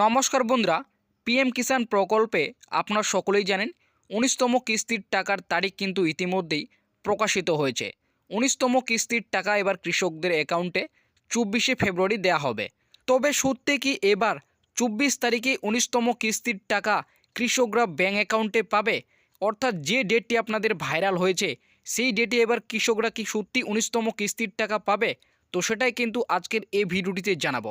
নমস্কার বন্ধুরা পিএম কিষাণ প্রকল্পে আপনারা সকলেই জানেন, উনিশতম কিস্তির টাকার তারিখ কিন্তু ইতিমধ্যেই প্রকাশিত হয়েছে। উনিশতম কিস্তির টাকা এবার কৃষকদের অ্যাকাউন্টে চব্বিশে ফেব্রুয়ারি দেওয়া হবে। তবে সত্যি কি এবার চব্বিশ তারিখে উনিশতম কিস্তির টাকা কৃষকরা ব্যাঙ্ক অ্যাকাউন্টে পাবে? অর্থাৎ যে ডেটটি আপনাদের ভাইরাল হয়েছে, সেই ডেটে এবার কৃষকরা কি সত্যি উনিশতম কিস্তির টাকা পাবে? তো সেটাই কিন্তু আজকের এই ভিডিওটিতে জানাব।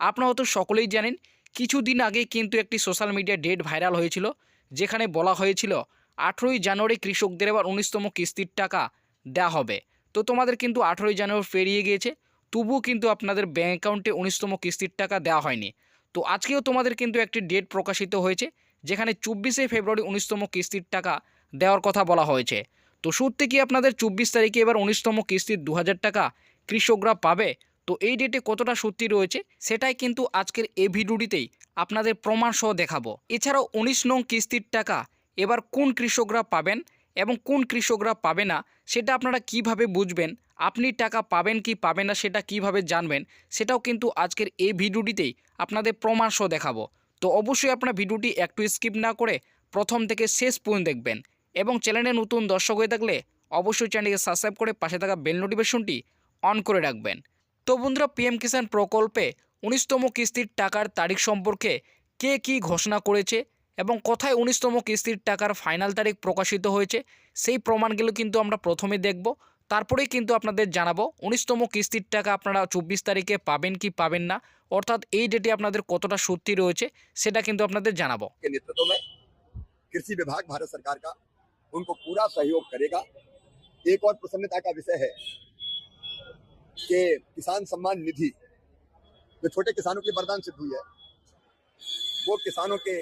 আপনারা হয়তো সকলেই জানেন কিছুদিন আগে কিন্তু একটি সোশ্যাল মিডিয়া ডেট ভাইরাল হয়েছিল, যেখানে বলা হয়েছিল, আঠেরোই জানুয়ারি কৃষকদের এবার উনিশতম কিস্তির টাকা দেওয়া হবে। তো তোমাদের কিন্তু আঠেরোই জানুয়ারি পেরিয়ে গিয়েছে, তবুও কিন্তু আপনাদের ব্যাঙ্ক অ্যাকাউন্টে উনিশতম কিস্তির টাকা দেওয়া হয়নি। তো আজকেও তোমাদের কিন্তু একটি ডেট প্রকাশিত হয়েছে, যেখানে চব্বিশে ফেব্রুয়ারি উনিশতম কিস্তির টাকা দেওয়ার কথা বলা হয়েছে। তো সত্যি কি আপনাদের চব্বিশ তারিখে এবার উনিশতম কিস্তির দু হাজার টাকা কৃষকরা পাবে? তো এই ডেটে কতটা সত্যি রয়েছে সেটাই কিন্তু আজকের এই ভিডিওটিতেই আপনাদের প্রমাণ সহ দেখাবো। এছাড়াও উনিশ নং কিস্তির টাকা, এবার কোন কৃষকরা পাবেন এবং কোন কৃষকরা পাবে না, সেটা আপনারা কীভাবে বুঝবেন, আপনি টাকা পাবেন কি পাবেন না সেটা কীভাবে জানবেন, সেটাও কিন্তু আজকের এই ভিডিওটিতেই আপনাদের প্রমাণ সহ দেখাবো। তো অবশ্যই আপনার ভিডিওটি একটু স্কিপ না করে প্রথম থেকে শেষ পর্যন্ত দেখবেন এবং চ্যানেলে নতুন দর্শক হয়ে থাকলে অবশ্যই চ্যানেলকে সাবস্ক্রাইব করে পাশে থাকা বেল নোটিফিকেশনটি অন করে রাখবেন। তো বন্ধুরা পিএম কিষাণ প্রকল্পে উনিশতম কিস্তির টাকার তারিখ সম্পর্কে কে কি ঘোষণা করেছে এবং কোথায় উনিশতম কিস্তির টাকার ফাইনাল তারিখ প্রকাশিত হয়েছে সেই প্রমাণগুলো কিন্তু আমরা প্রথমে দেখব তারপরেই কিন্তু আপনাদের জানাবো উনিশতম কিস্তির টাকা আপনারা চব্বিশ তারিখে পাবেন কি পাবেন না অর্থাৎ এই ডেটে আপনাদের কতটা সত্যি রয়েছে সেটা কিন্তু আপনাদের জানাবো के नेतृत्व में कृषि विभाग भारत सरकार का उनको पूरा सहयोग करेगा एक और प्रसन्नता का विषय है कि किसान सम्मान निधि जो छोटे किसानों की वरदान सिद्ध हुई है वो किसानों के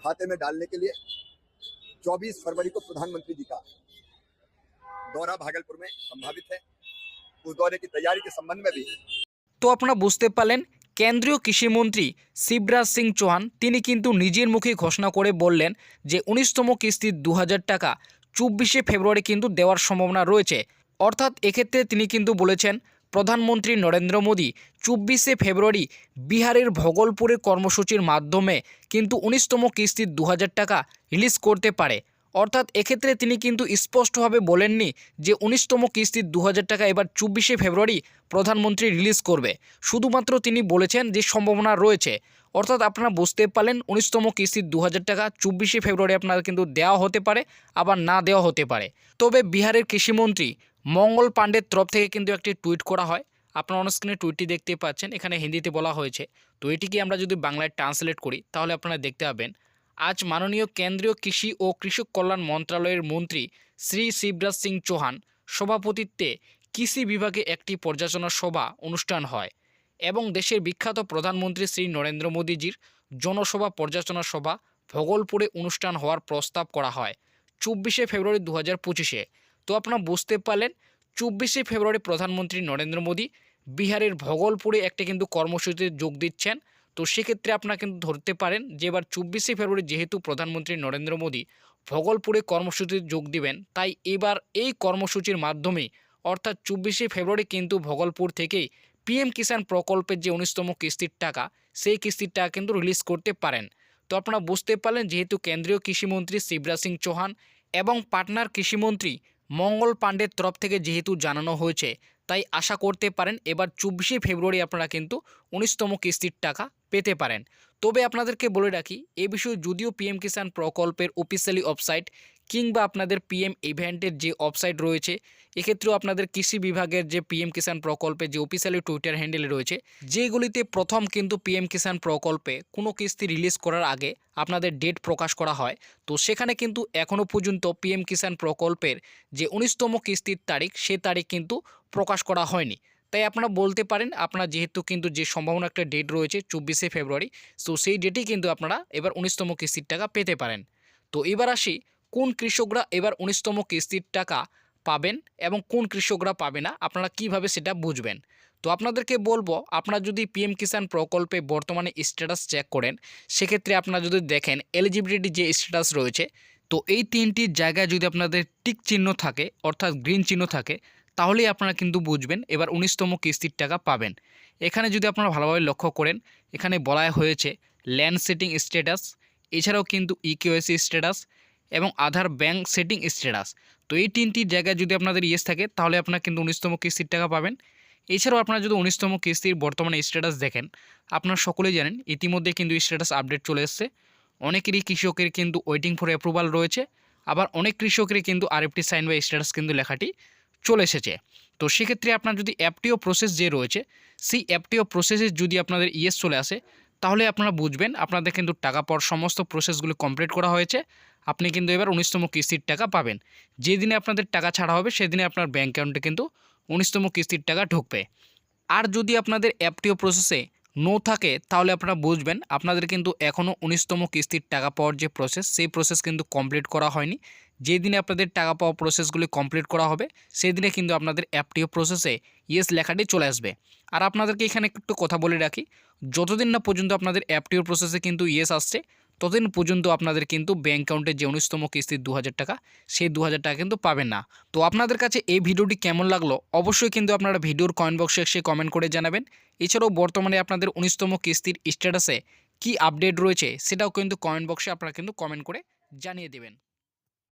खाते में डालने के लिए 24 फरवरी को प्रधानमंत्री जी का दौरा भागलपुर में संभावित है उस दौरे की तैयारी के संबंध में भी তো আপনারা বুঝতে পারলেন কেন্দ্রীয় কৃষিমন্ত্রী শিবরাজ সিং চৌহান তিনি কিন্তু নিজের মুখে ঘোষণা করে বললেন যে উনিশতম কিস্তির দু হাজার টাকা চব্বিশে ফেব্রুয়ারি কিন্তু দেওয়ার সম্ভাবনা রয়েছে অর্থাৎ এক্ষেত্রে তিনি কিন্তু বলেছেন, প্রধানমন্ত্রী নরেন্দ্র মোদী চব্বিশে ফেব্রুয়ারি বিহারের ভগলপুরে কর্মসূচির মাধ্যমে কিন্তু উনিশতম কিস্তির দু হাজার টাকা রিলিজ করতে পারে। অর্থাৎ এক্ষেত্রে তিনি কিন্তু স্পষ্টভাবে বলেননি যে উনিশতম কিস্তির দু হাজার টাকা এবার চব্বিশে ফেব্রুয়ারি প্রধানমন্ত্রী রিলিজ করবে। শুধুমাত্র তিনি বলেছেন যে সম্ভাবনা রয়েছে। অর্থাৎ আপনারা বুঝতে পারলেন, উনিশতম কিস্তির দু হাজার টাকা চব্বিশে ফেব্রুয়ারি আপনার কিন্তু দেওয়া হতে পারে, আবার না দেওয়া হতে পারে। তবে বিহারের কৃষিমন্ত্রী মঙ্গল পাণ্ডের তরফ থেকে কিন্তু একটি টুইট করা হয়। আপনারা অনস্ক্রিনে টুইটটি দেখতে পাচ্ছেন, এখানে হিন্দিতে বলা হয়েছে। তো এটিকে আমরা যদি বাংলায় ট্রান্সলেট করি, তাহলে আপনারা দেখতে পাবেন, আজ মাননীয় কেন্দ্রীয় কৃষি ও কৃষক কল্যাণ মন্ত্রণালয়ের মন্ত্রী শ্রী শিবরাজ সিং চৌহান সভাপতিত্বে কৃষি বিভাগে একটি পর্যালোচনা সভা অনুষ্ঠান হয় এবং দেশের বিখ্যাত প্রধানমন্ত্রী শ্রী নরেন্দ্র মোদীজির জনসভা পর্যালোচনা সভা ভগলপুরে অনুষ্ঠান হওয়ার প্রস্তাব করা হয়। চব্বিশে ফেব্রুয়ারি দু হাজার পঁচিশে তো আপনারা বুঝতে পারলেন, চব্বিশে ফেব্রুয়ারি প্রধানমন্ত্রী নরেন্দ্র মোদী বিহারের ভগলপুরে একটা কিন্তু কর্মসূচিতে যোগ দিচ্ছেন। তো সেক্ষেত্রে আপনারা কিন্তু ধরতে পারেন যে এবার চব্বিশে ফেব্রুয়ারি যেহেতু প্রধানমন্ত্রী নরেন্দ্র মোদী ভগলপুরে কর্মসূচিতে যোগ দিবেন, তাই এবার এই কর্মসূচির মাধ্যমে অর্থাৎ চব্বিশে ফেব্রুয়ারি কিন্তু ভগলপুর থেকেই পিএম কিষাণ প্রকল্পের যে উনিশতম কিস্তির টাকা, সেই কিস্তির টাকা কিন্তু রিলিজ করতে পারেন। তো আপনারা বুঝতে পারলেন যেহেতু কেন্দ্রীয় কৃষিমন্ত্রী শিবরাজ সিং চৌহান এবং পাটনার কৃষিমন্ত্রী মঙ্গল পাণ্ডের তরফ থেকে যেহেতু জানানো হয়েছে, তাই আশা করতে পারেন এবার চব্বিশে ফেব্রুয়ারি আপনারা কিন্তু উনিশতম কিস্তির টাকা পেতে পারেন। তবে আপনাদেরকে বলে রাখি, এ বিষয়ে যদিও পিএম কিষাণ প্রকল্পের অফিসিয়ালি ওয়েবসাইট কিংবা আপনাদের পিএম ইভেন্টের যে ওয়েবসাইট রয়েছে, এক্ষেত্রেও আপনাদের কৃষি বিভাগের যে পিএম কিষাণ প্রকল্পে যে অফিসিয়ালি টুইটার হ্যান্ডেল রয়েছে, যেগুলিতে প্রথম কিন্তু পিএম কিষাণ প্রকল্পে কোনো কিস্তি রিলিজ করার আগে আপনাদের ডেট প্রকাশ করা হয়। তো সেখানে কিন্তু এখনও পর্যন্ত পিএম কিষাণ প্রকল্পের যে উনিশতম কিস্তির তারিখ, সে তারিখ কিন্তু প্রকাশ করা হয়নি। তাই আপনারা বলতে পারেন, আপনার যেহেতু কিন্তু যে সম্ভাবনা একটা ডেট রয়েছে চব্বিশে ফেব্রুয়ারি, তো সেই ডেটেই কিন্তু আপনারা এবার উনিশতম কিস্তির টাকা পেতে পারেন। তো এবার আসি কোন কৃষকরা এবার উনিশতম কিস্তির টাকা পাবেন এবং কোন কৃষকরা পাবে না? আপনারা কীভাবে সেটা বুঝবেন? তো আপনাদেরকে বলব, আপনারা যদি পিএম কিষাণ প্রকল্পে বর্তমানে স্ট্যাটাস চেক করেন, সেক্ষেত্রে আপনারা যদি দেখেন এলিজিবিলিটি যে স্ট্যাটাস রয়েছে, তো এই তিনটি জায়গায় যদি আপনাদের টিক চিহ্ন থাকে, অর্থাৎ গ্রিন চিহ্ন থাকে, তাহলেই আপনারা কিন্তু বুঝবেন এবার উনিশতম কিস্তির টাকা পাবেন। এখানে যদি আপনারা ভালোভাবে লক্ষ্য করেন, এখানে বলা হয়েছে ল্যান্ড সেটিং স্ট্যাটাস এছাড়াও কিন্তু ইকিউএসি স্ট্যাটাস এবং আধার ব্যাংক সেটিং স্ট্যাটাস তো এই তিনটি জায়গায় যদি আপনাদের ইয়েস থাকে, তাহলে আপনারা কিন্তু উনিশতম কিস্তির টাকা পাবেন। এছাড়াও আপনারা যদি উনিশতম কিস্তির বর্তমানে স্ট্যাটাস দেখেন, আপনারা সকলেই জানেন ইতিমধ্যে কিন্তু স্ট্যাটাস আপডেট চলে এসছে। অনেকেরই কৃষকের কিন্তু ওয়েটিং ফর অ্যাপ্রুভাল রয়েছে, আবার অনেক কৃষকেরই কিন্তু আরএফটি সাইন বা স্ট্যাটাস কিন্তু লেখাটি চলে এসেছে। তো সেক্ষেত্রে আপনার যদি অ্যাপটিও প্রসেস যে রয়েছে, সেই অ্যাপটিও প্রসেসে যদি আপনাদের ইয়েস চলে আসে তাহলে আপনারা বুঝবেন, আপনাদের কিন্তু টাকা পর সমস্ত প্রসেসগুলি কমপ্লিট করা হয়েছে। আপনি কিন্তু এবার উনিশতম কিস্তির টাকা পাবেন। যেদিনে আপনাদের টাকা ছাড়া হবে, সেদিনে আপনার ব্যাঙ্ক অ্যাকাউন্টে কিন্তু উনিশতম কিস্তির টাকা ঢুকবে। আর যদি আপনাদের অ্যাপটিও প্রসেসে নো থাকে, তাহলে আপনারা বুঝবেন। আপনাদের কিন্তু এখনও উনিশতম কিস্তির টাকা পাওয়ার যে প্রসেস সেই প্রসেস কিন্তু কমপ্লিট করা হয়নি। যেদিনে আপনাদের টাকা পাওয়া প্রসেসগুলি কমপ্লিট করা হবে, সেই দিনে কিন্তু আপনাদের অ্যাপটিও প্রসেসে ইয়েস লেখাটি চলে আসবে। আর আপনাদেরকে এখানে একটু কথা বলে রাখি, যতদিন না পর্যন্ত আপনাদের অ্যাপটিও প্রসেসে কিন্তু ইয়েস আসছে ততদিন পর্যন্ত আপনাদের কিন্তু ব্যাঙ্ক অ্যাকাউন্টে যে উনিশতম কিস্তির দু হাজার টাকা, সেই দু হাজার টাকা কিন্তু পাবেন না। তো আপনাদের কাছে এই ভিডিওটি কেমন লাগল অবশ্যই কিন্তু আপনারা ভিডিওর কমেন্ট বক্সে এসে কমেন্ট করে জানাবেন। এছাড়াও বর্তমানে আপনাদের উনিশতম কিস্তির স্ট্যাটাসে কি আপডেট রয়েছে, সেটাও কিন্তু কমেন্ট বক্সে আপনারা কিন্তু কমেন্ট করে জানিয়ে দেবেন।